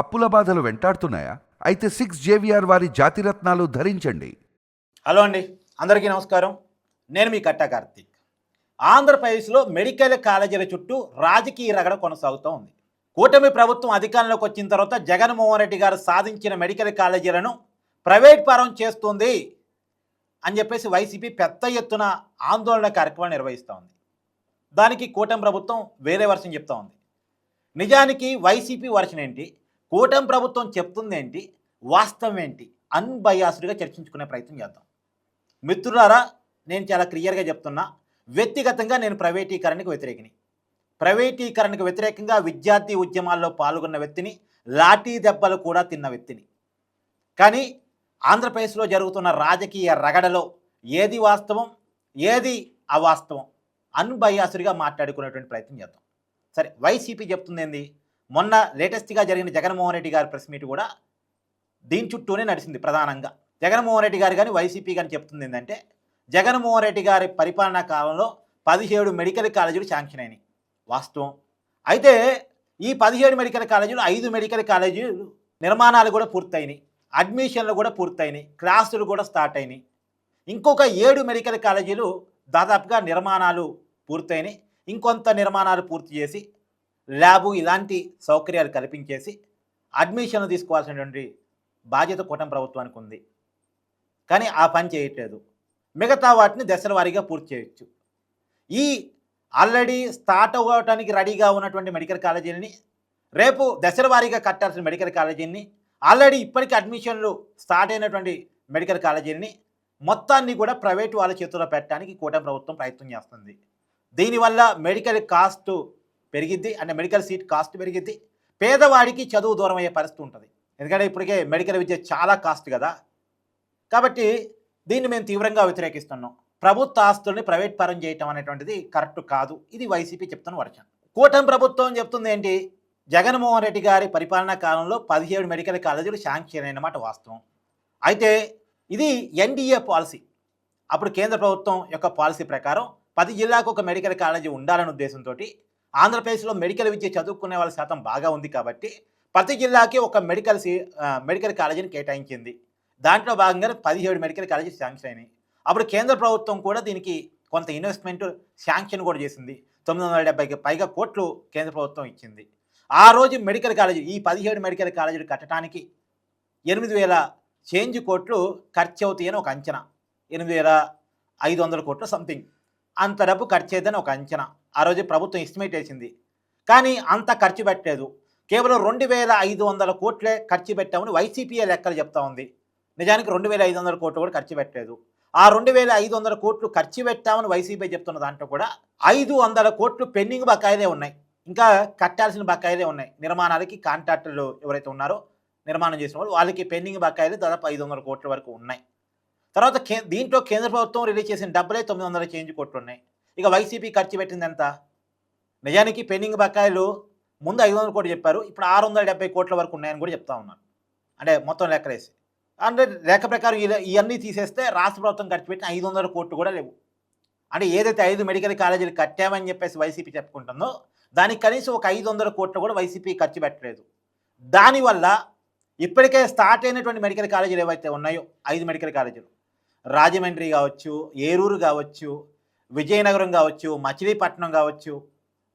అప్పుల బాధలు వెంటాడుతున్నాయా? అయితే సిక్స్ జేవిఆర్ వారి జాతిరత్నాలు ధరించండి. హలో అండి. అందరికీ నమస్కారం. నేను మీ కట్టా కార్తీక్. ఆంధ్రప్రదేశ్లో మెడికల్ కాలేజీల చుట్టూ రాజకీయ రగడ కొనసాగుతూ ఉంది. కూటమి ప్రభుత్వం అధికారంలోకి వచ్చిన తర్వాత జగన్మోహన్ రెడ్డి గారు సాధించిన మెడికల్ కాలేజీలను ప్రైవేట్ పరం చేస్తుంది అని చెప్పేసి వైసీపీ పెద్ద ఎత్తున ఆందోళన కార్యక్రమాలు నిర్వహిస్తూ ఉంది. దానికి కూటమి ప్రభుత్వం వేరే వర్షం చెప్తా ఉంది. నిజానికి వైసీపీ వర్షన్ ఏంటి? కూటమి ప్రభుత్వం చెప్తుంది ఏంటి? వాస్తవం ఏంటి? అన్బయాసుడిగా చర్చించుకునే ప్రయత్నం చేద్దాం. మిత్రులారా నేను చాలా క్లియర్గా చెప్తున్నా. వ్యక్తిగతంగా నేను ప్రైవేటీకరణకు వ్యతిరేకిని. ప్రైవేటీకరణకు వ్యతిరేకంగా విద్యార్థి ఉద్యమాల్లో పాల్గొన్న వ్యక్తిని లాఠీ దెబ్బలు కూడా తిన్న వ్యక్తిని. కానీ ఆంధ్రప్రదేశ్లో జరుగుతున్న రాజకీయ రగడలో ఏది వాస్తవం ఏది అవాస్తవం? అన్బయాసుడిగా మాట్లాడుకునేటువంటి ప్రయత్నం చేద్దాం. సరే వైసీపీ చెప్తుంది ఏంది? మొన్న లేటెస్ట్గా జరిగిన జగన్మోహన్ రెడ్డి గారి ప్రెస్ మీట్ కూడా దీని చుట్టూనే నడిచింది ప్రధానంగా. జగన్మోహన్ రెడ్డి గారు కానీ వైసీపీ కానీ చెప్తుంది ఏంటంటే జగన్మోహన్ రెడ్డి గారి పరిపాలనా కాలంలో పదిహేడు మెడికల్ కాలేజీలు శాంక్షన్ అయినాయి. వాస్తవం. అయితే ఈ పదిహేడు మెడికల్ కాలేజీలు ఐదు మెడికల్ కాలేజీలు నిర్మాణాలు కూడా పూర్తయినాయి. అడ్మిషన్లు కూడా పూర్తయినాయి. క్లాసులు కూడా స్టార్ట్ అయినాయి. ఇంకొక ఏడు మెడికల్ కాలేజీలు దాదాపుగా నిర్మాణాలు పూర్తయినాయి. ఇంకొంత నిర్మాణాలు పూర్తి చేసి ల్యాబు ఇలాంటి సౌకర్యాలు కల్పించేసి అడ్మిషన్లు తీసుకోవాల్సినటువంటి బాధ్యత కూటమి ప్రభుత్వానికి ఉంది. కానీ ఆ పని చేయట్లేదు. మిగతా వాటిని దశల వారీగా పూర్తి చేయొచ్చు. ఈ ఆల్రెడీ స్టార్ట్ అవ్వడానికి రెడీగా ఉన్నటువంటి మెడికల్ కాలేజీలని రేపు దశల వారీగా కట్టాల్సిన మెడికల్ కాలేజీని ఆల్రెడీ ఇప్పటికీ అడ్మిషన్లు స్టార్ట్ అయినటువంటి మెడికల్ కాలేజీని మొత్తాన్ని కూడా ప్రైవేట్ వాళ్ళ చేతుల్లో పెట్టడానికి కూటమి ప్రభుత్వం ప్రయత్నం చేస్తుంది. దీనివల్ల మెడికల్ కాస్ట్ పెరిగిద్ది అంటే మెడికల్ సీట్ కాస్ట్ పెరిగిద్ది. పేదవాడికి చదువు దూరం అయ్యే పరిస్థితి ఉంటుంది. ఎందుకంటే ఇప్పటికే మెడికల్ విద్య చాలా కాస్ట్ కదా. కాబట్టి దీన్ని మేము తీవ్రంగా వ్యతిరేకిస్తున్నాం. ప్రభుత్వ ఆస్తుల్ని ప్రైవేట్ పరం చేయటం అనేటువంటిది కరెక్ట్ కాదు. ఇది వైసీపీ చెప్తున్న వర్షం కూటమి ప్రభుత్వం చెప్తుంది ఏంటి? జగన్మోహన్ రెడ్డి గారి పరిపాలనా కాలంలో పదిహేడు మెడికల్ కాలేజీలు శాంక్షన్ అయినమాట వాస్తవం. అయితే ఇది ఎన్డీఏ పాలసీ. అప్పుడు కేంద్ర ప్రభుత్వం యొక్క పాలసీ ప్రకారం పది జిల్లాకు ఒక మెడికల్ కాలేజీ ఉండాలనే ఉద్దేశంతో ఆంధ్రప్రదేశ్లో మెడికల్ విద్య చదువుకునే వాళ్ళ శాతం బాగా ఉంది కాబట్టి ప్రతి జిల్లాకి ఒక మెడికల్ సీ మెడికల్ కాలేజీని కేటాయించింది. దాంట్లో భాగంగా పదిహేడు మెడికల్ కాలేజీ శాంక్షన్ అయినాయి. అప్పుడు కేంద్ర ప్రభుత్వం కూడా దీనికి కొంత ఇన్వెస్ట్మెంట్ శాంక్షన్ కూడా చేసింది. తొమ్మిది వందల డెబ్బైకి పైగా కోట్లు కేంద్ర ప్రభుత్వం ఇచ్చింది. ఆ రోజు మెడికల్ కాలేజీ ఈ పదిహేడు మెడికల్ కాలేజీలు కట్టడానికి ఎనిమిది వేల చేంజ్ కోట్లు ఖర్చు అవుతాయని ఒక అంచనా. ఎనిమిది వేల ఐదు వందల కోట్లు సంథింగ్ అంత డబ్బు ఖర్చు అవుతుందని ఒక అంచనా. ఆ రోజు ప్రభుత్వం ఎస్టిమేట్ వేసింది. కానీ అంత ఖర్చు పెట్టలేదు. కేవలం రెండు వేల ఐదు వందల కోట్లే ఖర్చు పెట్టామని వైసీపీఏ లెక్కలు చెప్తా ఉంది. నిజానికి రెండు వేల ఐదు వందల కోట్లు కూడా ఖర్చు పెట్టలేదు. ఆ రెండు వేల ఐదు వందల కోట్లు ఖర్చు పెట్టామని వైసీపీ చెప్తున్న దాంట్లో కూడా ఐదు వందల కోట్లు పెండింగ్ బకాయిలే ఉన్నాయి. ఇంకా కట్టాల్సిన బకాయిలే ఉన్నాయి. నిర్మాణాలకి కాంట్రాక్టర్లు ఎవరైతే ఉన్నారో నిర్మాణం చేసిన వాళ్ళు వాళ్ళకి పెండింగ్ బకాయిలు దాదాపు ఐదు వందల కోట్ల వరకు ఉన్నాయి. తర్వాత కే దీంట్లో కేంద్ర ప్రభుత్వం రిలీజ్ చేసిన డబ్బులే తొమ్మిది వందల చేంజ్ కోట్లు ఉన్నాయి. ఇక వైసీపీ ఖర్చు పెట్టింది ఎంత నిజానికి పెండింగ్ బకాయిలు ముందు ఐదు వందల కోట్లు చెప్పారు ఇప్పుడు ఆరు వందల డెబ్బై కోట్ల వరకు ఉన్నాయని కూడా చెప్తా ఉన్నారు. అంటే మొత్తం లెక్కలేసి అంటే లెక్క ప్రకారం ఇలా- ఇవన్నీ తీసేస్తే రాష్ట్ర ప్రభుత్వం ఖర్చు పెట్టిన ఐదు వందల కోట్లు కూడా లేవు. అంటే ఏదైతే ఐదు మెడికల్ కాలేజీలు కట్టామని చెప్పేసి వైసీపీ చెప్పుకుంటుందో దానికి కనీసం ఒక ఐదు వందల కోట్లు కూడా వైసీపీ ఖర్చు పెట్టలేదు. దానివల్ల ఇప్పటికే స్టార్ట్ అయినటువంటి మెడికల్ కాలేజీలు ఏవైతే ఉన్నాయో ఐదు మెడికల్ కాలేజీలు రాజమండ్రి కావచ్చు ఏరూరు కావచ్చు విజయనగరం కావచ్చు మచిలీపట్నం కావచ్చు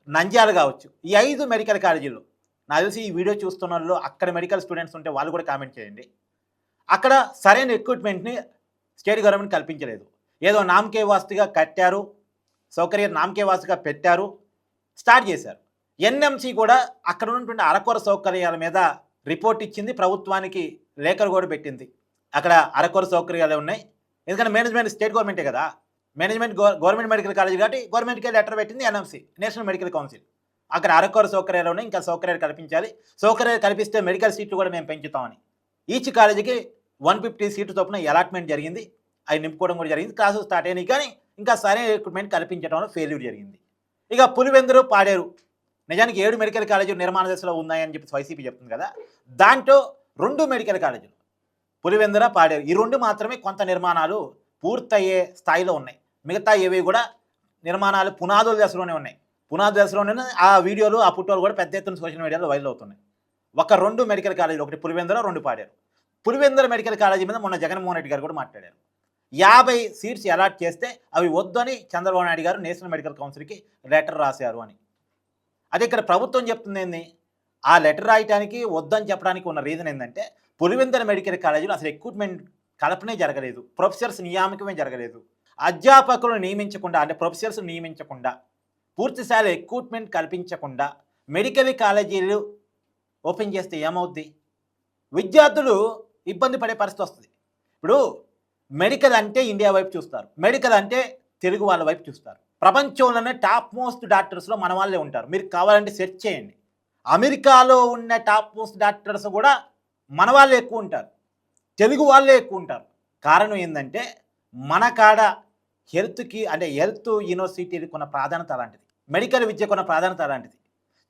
నంద్యాల కావచ్చు. ఈ ఐదు మెడికల్ కాలేజీలు నాకు తెలిసి ఈ వీడియో చూస్తున్న వాళ్ళు అక్కడ మెడికల్ స్టూడెంట్స్ ఉంటే వాళ్ళు కూడా కామెంట్ చేయండి. అక్కడ సరైన ఎక్విప్మెంట్ని స్టేట్ గవర్నమెంట్ కల్పించలేదు. ఏదో నామకే వాస్తుగా కట్టారు సౌకర్యం నామకే వాస్తుగా పెట్టారు స్టార్ట్ చేశారు. ఎన్ఎంసి కూడా అక్కడ ఉన్నటువంటి అరకొర సౌకర్యాల మీద రిపోర్ట్ ఇచ్చింది ప్రభుత్వానికి లేఖలు కూడా పెట్టింది. అక్కడ అరకొర సౌకర్యాలు ఉన్నాయి. ఎందుకంటే మేనేజ్మెంట్ స్టేట్ గవర్నమెంటే కదా. మేనేజ్మెంట్ గవ- గవర్నమెంట్ మెడికల్ కాలేజ్ కాబట్టి గవర్నమెంట్కి లెటర్ పెట్టింది ఎన్ఎంసీ నేషనల్ మెడికల్ కౌన్సిల్. అక్కడ అరకొర సౌకర్యాలు ఉన్నాయి ఇంకా సౌకర్యాలు కల్పించాలి. సౌకర్యాలు కల్పిస్తే మెడికల్ సీట్లు కూడా మేము పెంచుతామని. ఈచ్ కాలేజీకి వన్ ఫిఫ్టీ సీట్లు చొప్పున అలాట్మెంట్ జరిగింది. అవి నింపుకోవడం కూడా జరిగింది. క్లాసులు స్టార్ట్ అయినాయి కానీ ఇంకా సరైన ఎక్విప్మెంట్ కల్పించడంలో ఫెయిల్యూర్ జరిగింది. ఇక పులివెందులు పాడేరు. నిజానికి ఏడు మెడికల్ కాలేజీలు నిర్మాణ దశలో ఉన్నాయని చెప్పి వైసీపీ చెప్తుంది కదా. దాంట్లో రెండు మెడికల్ కాలేజీలు పులివెందుల పాడేరు. ఈ రెండు మాత్రమే కొంత నిర్మాణాలు పూర్తయ్యే స్థాయిలో ఉన్నాయి. మిగతా ఏవి కూడా నిర్మాణాలు పునాదుల దశలోనే ఉన్నాయి. పునాది దశలోనే ఆ వీడియోలు ఆ ఫోటోలు కూడా పెద్ద ఎత్తున సోషల్ మీడియాలో వైరల్ అవుతున్నాయి. ఒక రెండు మెడికల్ కాలేజీలు ఒకటి పులివెందులో రెండు పాడారు. పులివెందుల మెడికల్ కాలేజీ మీద మొన్న జగన్మోహన్ రెడ్డి గారు కూడా మాట్లాడారు. యాభై సీట్స్ అలాట్ చేస్తే అవి వద్దని చంద్రబాబు నాయుడు గారు నేషనల్ మెడికల్ కౌన్సిల్కి లెటర్ రాశారు అని. అదే ఇక్కడ ప్రభుత్వం చెప్తుంది ఏంది? ఆ లెటర్ రాయటానికి వద్దని చెప్పడానికి ఉన్న రీజన్ ఏంటంటే పులివెందుల మెడికల్ కాలేజీలో అసలు ఎక్విప్మెంట్ కల్పనే జరగలేదు. ప్రొఫెసర్స్ నియామకమే జరగలేదు. అధ్యాపకులను నియమించకుండా అంటే ప్రొఫెసర్స్ నియమించకుండా పూర్తిస్థాయిలో ఎక్విప్మెంట్ కల్పించకుండా మెడికల్ కాలేజీలు ఓపెన్ చేస్తే ఏమవుద్ది? విద్యార్థులు ఇబ్బంది పడే పరిస్థితి వస్తుంది. ఇప్పుడు మెడికల్ అంటే ఇండియా వైపు చూస్తారు. మెడికల్ అంటే తెలుగు వాళ్ళ వైపు చూస్తారు. ప్రపంచంలోనే టాప్ మోస్ట్ డాక్టర్స్లో మన వాళ్ళే ఉంటారు. మీరు కావాలంటే సెర్చ్ చేయండి. అమెరికాలో ఉన్న టాప్ మోస్ట్ డాక్టర్స్ కూడా మన వాళ్ళే ఎక్కువ ఉంటారు. తెలుగు వాళ్ళే ఎక్కువ ఉంటారు. కారణం ఏంటంటే మన కాడ హెల్త్కి అంటే హెల్త్ యూనివర్సిటీకి ఉన్న ప్రాధాన్యత అలాంటిది. మెడికల్ విద్యకు ఉన్న ప్రాధాన్యత అలాంటిది.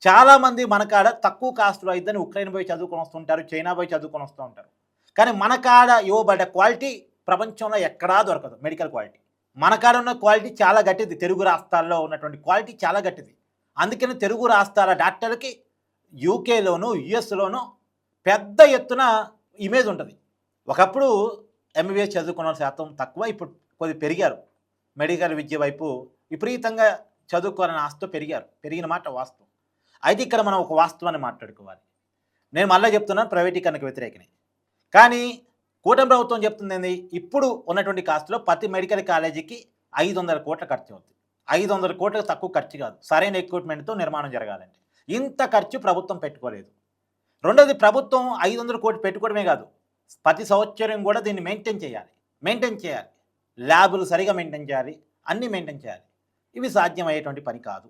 చాలామంది మన కాడ తక్కువ కాస్ట్లో అయితే ఉక్రెయిన్ పోయి చదువుకొని వస్తుంటారు చైనా పోయి చదువుకొని వస్తూ ఉంటారు. కానీ మన కాడ ఇవ్వబడ్డ క్వాలిటీ ప్రపంచంలో ఎక్కడా దొరకదు మెడికల్ క్వాలిటీ. మన కాడ ఉన్న క్వాలిటీ చాలా గట్టిది. తెలుగు రాష్ట్రాల్లో ఉన్నటువంటి క్వాలిటీ చాలా గట్టిది. అందుకని తెలుగు రాష్ట్రాల డాక్టర్లకి యూకేలోను యుఎస్లోను పెద్ద ఎత్తున ఇమేజ్ ఉంటుంది. ఒకప్పుడు ఎంబీబీఎస్ చదువుకున్న శాతం తక్కువ ఇప్పుడు కొద్ది పెరిగారు. మెడికల్ విద్య వైపు విపరీతంగా చదువుకోవాలని ఆశతో పెరిగారు. పెరిగిన మాట వాస్తవం. అయితే ఇక్కడ మనం ఒక వాస్తవాన్ని మాట్లాడుకోవాలి. నేను మళ్ళీ చెప్తున్నాను ప్రైవేటీకరణకు వ్యతిరేకని. కానీ కూటమి ప్రభుత్వం చెప్తుంది ఏంది? ఇప్పుడు ఉన్నటువంటి కాస్ట్లో ప్రతి మెడికల్ కాలేజీకి ఐదు వందల కోట్ల ఖర్చు అవుతుంది ఐదు వందల కోట్లకు తక్కువ ఖర్చు కాదు. సరైన ఎక్విప్మెంట్తో నిర్మాణం జరగాలంటే. ఇంత ఖర్చు ప్రభుత్వం పెట్టుకోలేదు. రెండోది ప్రభుత్వం ఐదు వందల కోట్లు పెట్టుకోవడమే కాదు. ప్రతి సంవత్సరం కూడా దీన్ని మెయింటైన్ చేయాలి. మెయింటైన్ చేయాలి. ల్యాబులు సరిగా మెయింటైన్ చేయాలి. అన్నీ మెయింటైన్ చేయాలి. ఇవి సాధ్యమయ్యేటువంటి పని కాదు.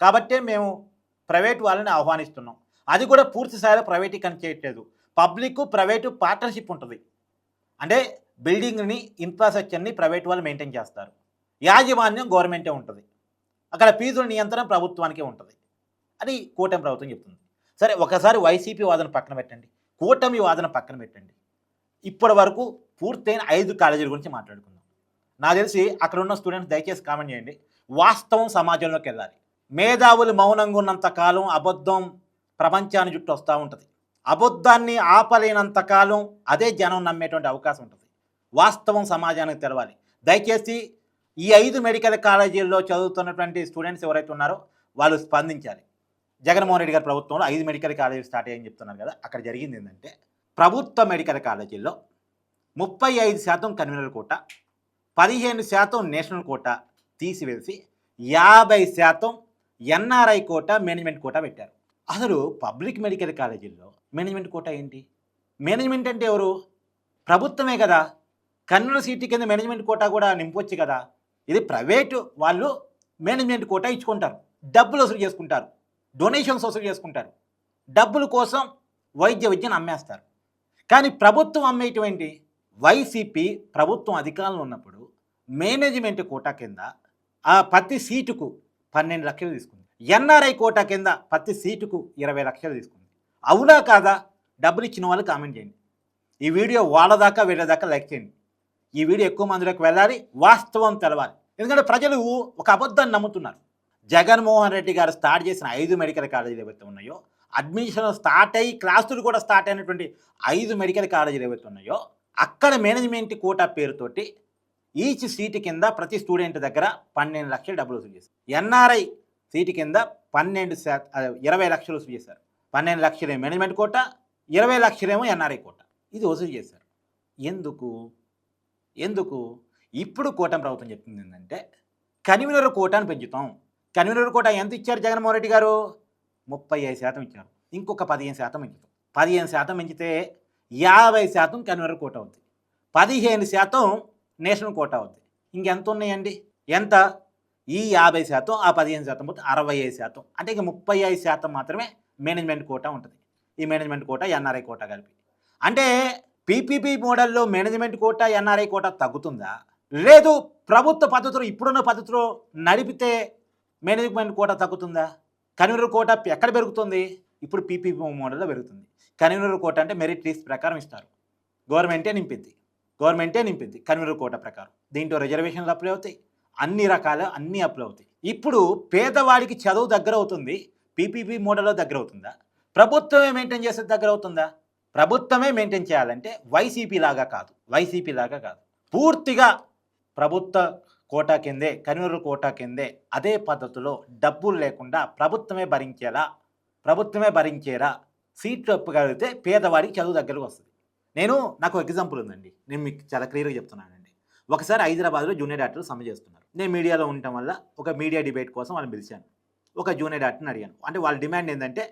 కాబట్టే మేము ప్రైవేట్ వాళ్ళని ఆహ్వానిస్తున్నాం. అది కూడా పూర్తి స్థాయిలో ప్రైవేటీకరణ చేయట్లేదు. పబ్లిక్ ప్రైవేటు పార్ట్నర్షిప్ ఉంటుంది. అంటే బిల్డింగ్ని ఇన్ఫ్రాస్ట్రక్చర్ని ప్రైవేట్ వాళ్ళు మెయింటైన్ చేస్తారు. యాజమాన్యం గవర్నమెంటే ఉంటుంది. అక్కడ ఫీజుల నియంత్రణ ప్రభుత్వానికే ఉంటుంది. అని కూటమి ప్రభుత్వం చెప్తుంది. సరే ఒకసారి వైసీపీ వాదన పక్కన పెట్టండి. కూటమి వాదన పక్కన పెట్టండి. ఇప్పటి వరకు పూర్తయిన ఐదు కాలేజీల గురించి మాట్లాడుకుందాం. నాకు తెలిసి అక్కడ ఉన్న స్టూడెంట్స్ దయచేసి కామెంట్ చేయండి. వాస్తవం సమాజంలోకి వెళ్ళాలి. మేధావులు మౌనంగా ఉన్నంత కాలం అబద్ధం ప్రపంచాన్ని చుట్టూ వస్తూ ఉంటుంది. అబద్ధాన్ని ఆపలేనంత కాలం అదే జనం నమ్మేటువంటి అవకాశం ఉంటుంది. వాస్తవం సమాజానికి తెలవాలి. దయచేసి ఈ ఐదు మెడికల్ కాలేజీల్లో చదువుతున్నటువంటి స్టూడెంట్స్ ఎవరైతే ఉన్నారో వాళ్ళు స్పందించాలి. జగన్మోహన్ రెడ్డి గారి ప్రభుత్వంలో ఐదు మెడికల్ కాలేజీలు స్టార్ట్ అయ్యని చెప్తున్నారు కదా అక్కడ జరిగింది ఏంటంటే ప్రభుత్వ మెడికల్ కాలేజీల్లో ముప్పై ఐదు శాతం కన్వీనర్ కోట పదిహేను శాతం నేషనల్ కోట తీసివేసి యాభై శాతం ఎన్ఆర్ఐ కోట మేనేజ్మెంట్ కోట పెట్టారు. అసలు పబ్లిక్ మెడికల్ కాలేజీల్లో మేనేజ్మెంట్ కోట ఏంటి? మేనేజ్మెంట్ అంటే ఎవరు? ప్రభుత్వమే కదా. కన్నుల సీటు కింద మేనేజ్మెంట్ కోట కూడా నింపొచ్చు కదా. ఇది ప్రైవేటు వాళ్ళు మేనేజ్మెంట్ కోట ఇచ్చుకుంటారు. డబ్బులు వసూలు చేసుకుంటారు. డొనేషన్స్ వసూలు చేసుకుంటారు. డబ్బుల కోసం వైద్య విద్యను అమ్మేస్తారు. కానీ ప్రభుత్వం అమ్మేటువంటి వైసీపీ ప్రభుత్వం అధికారంలో ఉన్నప్పుడు మేనేజ్మెంట్ కోటా కింద ఆ ప్రతి సీటుకు పన్నెండు లక్షలు తీసుకుంది. ఎన్ఆర్ఐ కోటా కింద ప్రతి సీటుకు ఇరవై లక్షలు తీసుకుంది. అవునా కాదా? డబ్బులు ఇచ్చిన వాళ్ళు కామెంట్ చేయండి. ఈ వీడియో వాళ్ళ దాకా లైక్ చేయండి. ఈ వీడియో ఎక్కువ మందిలోకి వెళ్ళాలి వాస్తవం తెలవాలి. ఎందుకంటే ప్రజలు ఒక అబద్ధాన్ని నమ్ముతున్నారు. జగన్మోహన్ రెడ్డి గారు స్టార్ట్ చేసిన ఐదు మెడికల్ కాలేజీలు ఏవైతే ఉన్నాయో అడ్మిషన్ స్టార్ట్ అయ్యి క్లాసులు కూడా స్టార్ట్ అయినటువంటి ఐదు మెడికల్ కాలేజీలు ఏవైతే ఉన్నాయో అక్కడ మేనేజ్మెంట్ కోటా పేరుతోటి ఈచ్ సీటు కింద ప్రతి స్టూడెంట్ దగ్గర పన్నెండు లక్షలు డబ్బులు వసూలు చేశారు. ఎన్ఆర్ఐ సీటు కింద పన్నెండు శాతం ఇరవై లక్షలు వసూలు చేశారు. పన్నెండు లక్షలేమో మేనేజ్మెంట్ కోట ఇరవై లక్షలేమో ఎన్ఆర్ఐ కోట. ఇది వసూలు చేశారు. ఎందుకు? ఎందుకు? ఇప్పుడు కూటమి ప్రభుత్వం చెప్తుంది ఏంటంటే కన్వీనర్ కోటాను పెంచుతాం. కన్వీనర్ కోట ఎంత ఇచ్చారు జగన్మోహన్ రెడ్డి గారు? ముప్పై ఐదు శాతం ఇచ్చారు ఇంకొక పదిహేను శాతం పెంచుతాం. పదిహేను శాతం పెంచితే యాభై శాతం కన్వీనర్ కోట అవుద్ది. పదిహేను శాతం నేషనల్ కోట అవుద్ది. ఇంకెంత ఉన్నాయండి? ఎంత? ఈ యాభై శాతం ఆ పదిహేను శాతం పోతే అరవై ఐదు శాతం. అంటే ఇక ముప్పై ఐదు శాతం మాత్రమే మేనేజ్మెంట్ కోట ఉంటుంది. ఈ మేనేజ్మెంట్ కోట ఎన్ఆర్ఐ కోట కలిపి. అంటే పీపీపీ మోడల్లో మేనేజ్మెంట్ కోట ఎన్ఆర్ఐ కోట తగ్గుతుందా? లేదు. ప్రభుత్వ పద్ధతిలో ఇప్పుడున్న పద్ధతిలో నడిపితే మేనేజ్మెంట్ కోట తగ్గుతుందా? కన్వీనర్ కోట ఎక్కడ పెరుగుతుంది? ఇప్పుడు పీపీపీ మోడల్లో పెరుగుతుంది. కన్వీనర్ కోట అంటే మెరిట్ లిస్ట్ ప్రకారం ఇస్తారు. గవర్నమెంటే నింపింది. గవర్నమెంటే నింపింది కన్వీనర్ కోట ప్రకారం. దీంట్లో రిజర్వేషన్లు అప్లై అవుతాయి. అన్ని రకాల అన్ని అప్లై అవుతాయి. ఇప్పుడు పేదవాడికి చదువు దగ్గర అవుతుంది. పీపీపీ మోడల్లో దగ్గర అవుతుందా? ప్రభుత్వమే మెయింటైన్ చేసే దగ్గర అవుతుందా? ప్రభుత్వమే మెయింటైన్ చేయాలంటే వైసీపీ లాగా కాదు. వైసీపీ లాగా కాదు. పూర్తిగా ప్రభుత్వ కోటా కిందే కన్వీనర్ కోటా కిందే అదే పద్ధతిలో డబ్బులు లేకుండా ప్రభుత్వమే భరించేలా ప్రభుత్వమే భరించేలా సీట్లు ఒప్పగలిగితే పేదవాడికి చదువు దగ్గరకు వస్తుంది. నేను నాకు ఎగ్జాంపుల్ ఉందండి. నేను మీకు చాలా క్లియర్గా చెప్తున్నానండి. ఒకసారి హైదరాబాద్లో జూనియర్ డాక్టర్లు సమ్మె చేస్తున్నారు. నేను మీడియాలో ఉండటం వల్ల ఒక మీడియా డిబేట్ కోసం వాళ్ళని పిలిచాను. ఒక జూనియర్ డాక్టర్ని అడిగాను. అంటే వాళ్ళ డిమాండ్ ఏంటంటే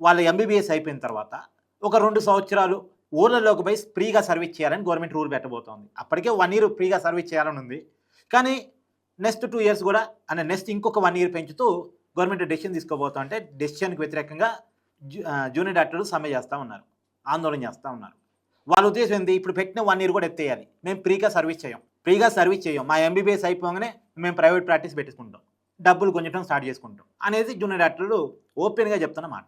వాళ్ళ ఎంబీబీఎస్ అయిపోయిన తర్వాత ఒక రెండు సంవత్సరాలు ఊళ్ళలోకి పోయి ఫ్రీగా సర్వీస్ చేయాలని గవర్నమెంట్ రూల్ పెట్టబోతోంది. అప్పటికే వన్ ఇయర్ ఫ్రీగా సర్వీస్ చేయాలని ఉంది. కానీ నెక్స్ట్ టూ ఇయర్స్ కూడా అంటే నెక్స్ట్ ఇంకొక వన్ ఇయర్ పెంచుతూ గవర్నమెంట్ డెసిషన్ తీసుకోబోతా అంటే డెసిషన్కి వ్యతిరేకంగా జూ- జూనియర్ డాక్టర్లు సమ్మె చేస్తూ ఉన్నారు ఆందోళన చేస్తూ ఉన్నారు. వాళ్ళ ఉద్దేశం ఏంది? ఇప్పుడు పెట్టిన వన్ ఇయర్ కూడా ఎత్తేయాలి. మేము ఫ్రీగా సర్వీస్ చేయం. ఫ్రీగా సర్వీస్ చేయం. మా ఎంబీబీఎస్ అయిపోగానే మేము ప్రైవేట్ ప్రాక్టీస్ పెట్టుకుంటాం డబ్బులు గుంజటం స్టార్ట్ చేసుకుంటాం. అనేది జూనియర్ డాక్టర్లు ఓపెన్గా చెప్తున్నమాట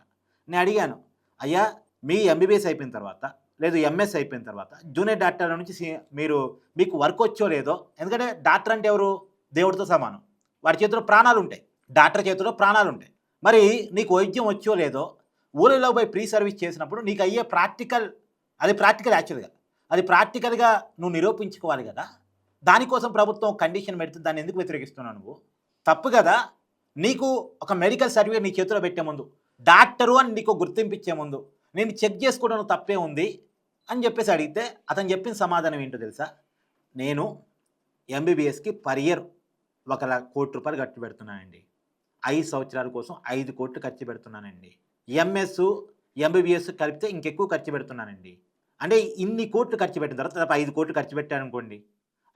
నేను అడిగాను అయ్యా మీ ఎంబీబీఎస్ అయిపోయిన తర్వాత లేదు ఎంఎస్ అయిపోయిన తర్వాత. జూనియర్ డాక్టర్ నుంచి మీరు మీకు వర్క్ వచ్చో లేదో ఎందుకంటే డాక్టర్ అంటే ఎవరు? దేవుడితో సమానం. వాడి చేతిలో ప్రాణాలు ఉంటాయి. డాక్టర్ చేతిలో ప్రాణాలు ఉంటాయి. మరి నీకు వైద్యం వచ్చో లేదో ఊళ్ళలో పోయి ప్రీ సర్వీస్ చేసినప్పుడు నీకు అయ్యే ప్రాక్టికల్ అది ప్రాక్టికల్ యాక్చువల్గా అది ప్రాక్టికల్గా నువ్వు నిరూపించుకోవాలి కదా. దానికోసం ప్రభుత్వం కండిషన్ పెడితే దాన్ని ఎందుకు వ్యతిరేకిస్తున్నావు నువ్వు? తప్పు కదా. నీకు ఒక మెడికల్ సర్టిఫికేట్ నీ చేతిలో పెట్టే ముందు. డాక్టరు అని నీకు గుర్తింపు ఇచ్చే ముందు. నేను చెక్ చేసుకోవడం తప్పే ఉంది అని చెప్పేసి అడిగితే అతను చెప్పిన సమాధానం ఏంటో తెలుసా? నేను ఎంబీబీఎస్కి పర్ ఇయర్ ఒక కోటి రూపాయలు ఖర్చు పెడుతున్నానండి. ఐదు సంవత్సరాల కోసం ఐదు కోట్లు ఖర్చు పెడుతున్నానండి. ఎంఎస్ ఎంబీబీఎస్ కలిపితే ఇంకెక్కువ ఖర్చు పెడుతున్నానండి. అంటే ఇన్ని కోట్లు ఖర్చు పెట్టిన తర్వాత దాదాపు ఐదు కోట్లు ఖర్చు పెట్టాను అనుకోండి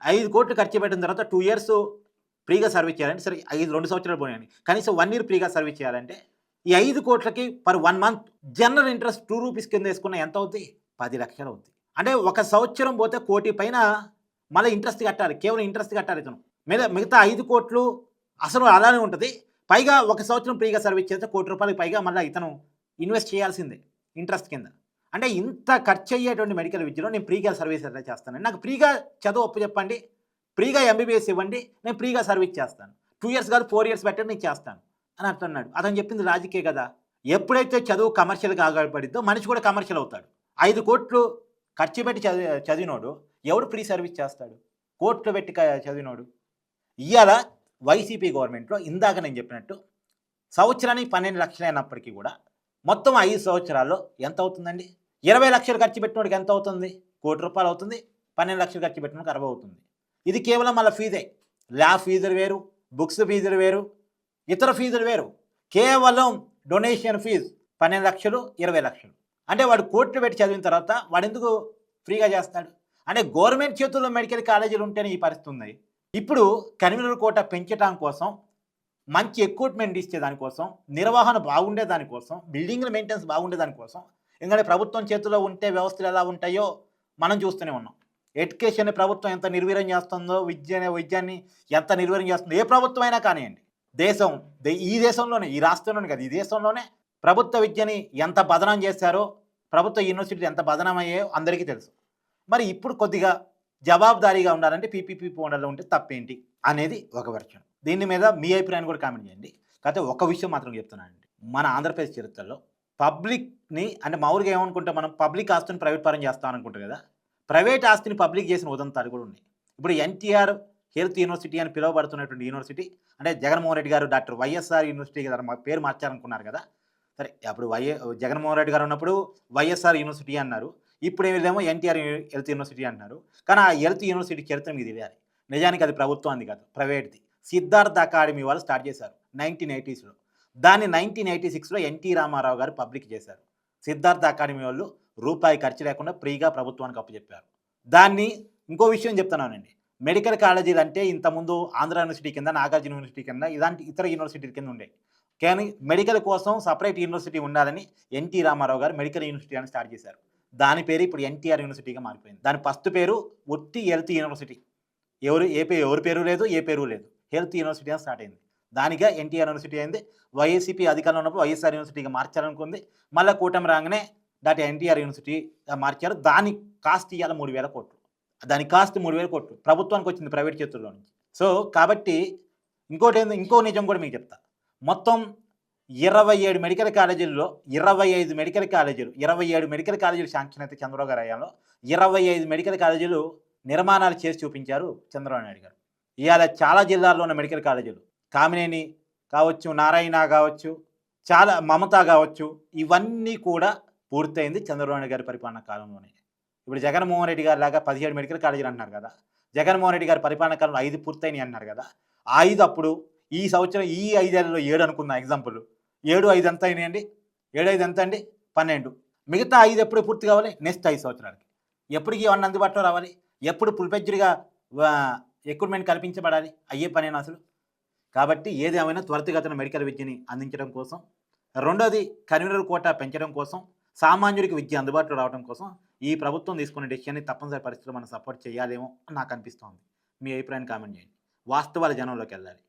ఐదు కోట్లు ఖర్చు పెట్టిన తర్వాత టూ ఇయర్స్ ఫ్రీగా సర్వీస్ చేయాలంటే సరే ఐదు రెండు సంవత్సరాలు పోయాయండి కనీసం వన్ ఇయర్ ఫ్రీగా సర్వీస్ చేయాలంటే ఈ ఐదు కోట్లకి per one month general interest two rupees కింద వేసుకున్న ఎంత అవుతుంది పది లక్షలు అవుతుంది అంటే ఒక సంవత్సరం పోతే కోటి పైన మళ్ళీ ఇంట్రెస్ట్ కట్టాలి. కేవలం ఇంట్రెస్ట్ కట్టాలి ఇతను. మిగతా మిగతా ఐదు కోట్లు అసలు అలానే ఉంటుంది. పైగా ఒక సంవత్సరం ఫ్రీగా సర్వీస్ చేస్తే కోటి రూపాయలకి పైగా మళ్ళీ ఇతను ఇన్వెస్ట్ చేయాల్సిందే ఇంట్రెస్ట్ కింద. అంటే ఇంత ఖర్చు అయ్యేటువంటి మెడికల్ విద్యలో నేను ఫ్రీగా సర్వీస్ ఎలా చేస్తాను? నాకు ఫ్రీగా చదువు అప్పు చెప్పండి. ఫ్రీగా ఎంబీబీఎస్ ఇవ్వండి. నేను ఫ్రీగా సర్వీస్ చేస్తాను. టూ ఇయర్స్ కాదు ఫోర్ ఇయర్స్ పెట్టండి నేను చేస్తాను. అని అంటున్నాడు అతను చెప్పింది లాజికే కదా ఎప్పుడైతే చదువు కమర్షియల్గా ఆగపడిద్దో మనిషి కూడా కమర్షియల్ అవుతాడు. ఐదు కోట్లు ఖర్చు పెట్టి చదివి చదివినోడు ఎవడు ఫ్రీ సర్వీస్ చేస్తాడు? కోట్లు పెట్టి చదివినోడు? ఇవాళ వైసీపీ గవర్నమెంట్లో ఇందాక నేను చెప్పినట్టు సంవత్సరానికి పన్నెండు లక్షలు అయినప్పటికీ కూడా మొత్తం ఐదు సంవత్సరాల్లో ఎంత అవుతుందండి? ఇరవై లక్షలు ఖర్చు పెట్టినోడికి ఎంత అవుతుంది? కోటి రూపాయలు అవుతుంది. పన్నెండు లక్షలు ఖర్చు పెట్టినోడికి అరవై అవుతుంది. ఇది కేవలం మళ్ళీ ఫీజే. ల్యాబ్ ఫీజులు వేరు బుక్స్ ఫీజులు వేరు ఇతర ఫీజులు వేరు. కేవలం డొనేషన్ ఫీజు పన్నెండు లక్షలు ఇరవై లక్షలు. అంటే వాడు కోట్లు పెట్టి చదివిన తర్వాత వాడు ఎందుకు ఫ్రీగా చేస్తాడు? అంటే గవర్నమెంట్ చేతుల్లో మెడికల్ కాలేజీలు ఉంటేనే ఈ పరిస్థితి ఉంది. ఇప్పుడు కన్వీనర్ కోట పెంచడం కోసం మంచి ఎక్విప్మెంట్ ఇచ్చే దానికోసం నిర్వహణ బాగుండే దానికోసం బిల్డింగ్ల మెయింటెనెన్స్ బాగుండే దానికోసం ఎందుకంటే ప్రభుత్వం చేతిలో ఉంటే వ్యవస్థలు ఎలా ఉంటాయో మనం చూస్తూనే ఉన్నాం. ఎడ్యుకేషన్ ప్రభుత్వం ఎంత నిర్వీర్యం చేస్తుందో విద్య విద్యాన్ని ఎంత నిర్వీర్యం చేస్తుందో ఏ ప్రభుత్వం అయినా కానివ్వండి. దేశం దే- ఈ దేశంలోనే ఈ రాష్ట్రంలోనే కాదు ఈ దేశంలోనే ప్రభుత్వ విద్యని ఎంత బదనం చేశారో ప్రభుత్వ యూనివర్సిటీలు ఎంత బదనం అయ్యాయో అందరికీ తెలుసు. మరి ఇప్పుడు కొద్దిగా జవాబుదారీగా ఉండాలంటే పీపీపీ మోడల్లో ఉంటే తప్పేంటి అనేది ఒక వెర్షన్ దీని మీద మీ అభిప్రాయాన్ని కూడా కామెంట్ చేయండి. కాకపోతే ఒక విషయం మాత్రం చెప్తున్నానండి. మన ఆంధ్రప్రదేశ్ చరిత్రలో పబ్లిక్ని అంటే మామూలుగా ఏమనుకుంటే మనం పబ్లిక్ ఆస్తిని ప్రైవేట్ పరం చేస్తాం అనుకుంటాం కదా ప్రైవేట్ ఆస్తిని పబ్లిక్ చేసిన ఉదంతాలు కూడా ఉన్నాయి. ఇప్పుడు ఎన్టీఆర్ హెల్త్ యూనివర్సిటీ అని పిలువబడుతున్నటువంటి యూనివర్సిటీ అంటే జగన్మోహన్ రెడ్డి గారు డాక్టర్ వైఎస్ఆర్ యూనివర్సిటీ గారు పేరు మార్చాలనుకున్నారు కదా. సరే అప్పుడు వైఎ జగన్మోహన్ రెడ్డి గారు ఉన్నప్పుడు వైఎస్ఆర్ యూనివర్సిటీ అన్నారు. ఇప్పుడు ఏమో ఎన్టీఆర్ హెల్త్ యూనివర్సిటీ అంటున్నారు. కానీ ఆ హెల్త్ యూనివర్సిటీ చరిత్ర మీకు తెలియాలి. నిజానికి అది ప్రభుత్వం కాదు ప్రైవేట్ది. సిద్ధార్థ అకాడమీ వాళ్ళు స్టార్ట్ చేశారు నైన్టీన్ ఎయిటీస్లో. దాన్ని నైన్టీన్ ఎయిటీ సిక్స్లో ఎన్టీ రామారావు గారు పబ్లిక్ చేశారు. సిద్ధార్థ అకాడమీ వాళ్ళు రూపాయి ఖర్చు లేకుండా ఫ్రీగా ప్రభుత్వానికి అప్పచెప్పారు దాన్ని ఇంకో విషయం చెప్తున్నానండి. మెడికల్ కాలేజీలు అంటే ఇంతకుముందు ఆంధ్ర యూనివర్సిటీ కింద నాగార్జున యూనివర్సిటీ కింద ఇలాంటి ఇతర యూనివర్సిటీల కింద ఉండే. కానీ మెడికల్ కోసం సపరేట్ యూనివర్సిటీ ఉండాలని ఎన్టీ రామారావు గారు మెడికల్ యూనివర్సిటీ అని స్టార్ట్ చేశారు. దాని పేరు ఇప్పుడు ఎన్టీఆర్ యూనివర్సిటీగా మారిపోయింది. దాని ఫస్ట్ పేరు ఒట్టి హెల్త్ యూనివర్సిటీ. ఎవరు ఏ పేరు ఎవరి పేరు లేదు ఏ పేరు లేదు. హెల్త్ యూనివర్సిటీ అని స్టార్ట్ అయింది. దానిగా ఎన్టీఆర్ యూనివర్సిటీ అయింది. వైఎస్సీపీ అధికారంలో ఉన్నప్పుడు వైఎస్ఆర్ యూనివర్సిటీగా మార్చాలనుకుంది. మళ్ళీ కూటమి రాగానే దాటి ఎన్టీఆర్ యూనివర్సిటీగా మార్చారు. దాని కాస్ట్ ఇవాళ మూడు వేల కోట్లు. దాని కాస్ట్ మూడు వేల కోట్లు ప్రభుత్వానికి వచ్చింది ప్రైవేట్ చేతుల్లో నుంచి. సో కాబట్టి ఇంకోటి ఏంది ఇంకో నిజం కూడా మీకు చెప్తా. మొత్తం ఇరవై ఏడు మెడికల్ కాలేజీల్లో ఇరవై ఐదు మెడికల్ కాలేజీలు ఇరవై ఏడు మెడికల్ కాలేజీలు శాంక్షన్ అయితే చంద్రబాబు గారు అయ్యాలో ఇరవై ఐదు మెడికల్ కాలేజీలు నిర్మాణాలు చేసి చూపించారు చంద్రబాబు నాయుడు గారు. ఇవాళ చాలా జిల్లాల్లో ఉన్న మెడికల్ కాలేజీలు కామినేని కావచ్చు నారాయణ కావచ్చు చాలా మమత కావచ్చు ఇవన్నీ కూడా పూర్తయింది చంద్రబాబు నాయుడు గారి పరిపాలన కాలంలోనే. ఇప్పుడు జగన్మోహన్ రెడ్డి గారి లాగా పదిహేడు మెడికల్ కాలేజీలు అంటున్నారు కదా. జగన్మోహన్ రెడ్డి గారి పరిపాలన కాలంలో ఐదు పూర్తయినాయి అన్నారు కదా. ఆ ఐదు అప్పుడు ఈ సంవత్సరం ఈ ఐదేళ్ళలో ఏడు అనుకున్న ఎగ్జాంపుల్ ఏడు ఐదు ఎంత అయినాయండి? ఏడు ఐదు ఎంత అండి? పన్నెండు. మిగతా ఐదు ఎప్పుడు పూర్తి కావాలి? నెక్స్ట్ ఐదు సంవత్సరాలకి. ఎప్పటికి ఇవన్నీ అందుబాటులో రావాలి? ఎప్పుడు పుల్పెజ్జుడిగా ఎక్విప్మెంట్ కల్పించబడాలి? అయ్యే పనేనా అసలు? కాబట్టి ఏది ఏమైనా త్వరితగతిన మెడికల్ విద్యని అందించడం కోసం రెండోది కన్వీనర్ కోట పెంచడం కోసం సామాన్యుడికి విద్య అందుబాటులో రావడం కోసం ఈ ప్రభుత్వం తీసుకునే డెసిషన్ని తప్పనిసరి పరిస్థితుల్లో మనం సపోర్ట్ చేయాలేమో నాకు అనిపిస్తోంది. మీ అభిప్రాయాన్ని కామెంట్ చేయండి. వాస్తవాల జనంలోకి వెళ్ళాలి.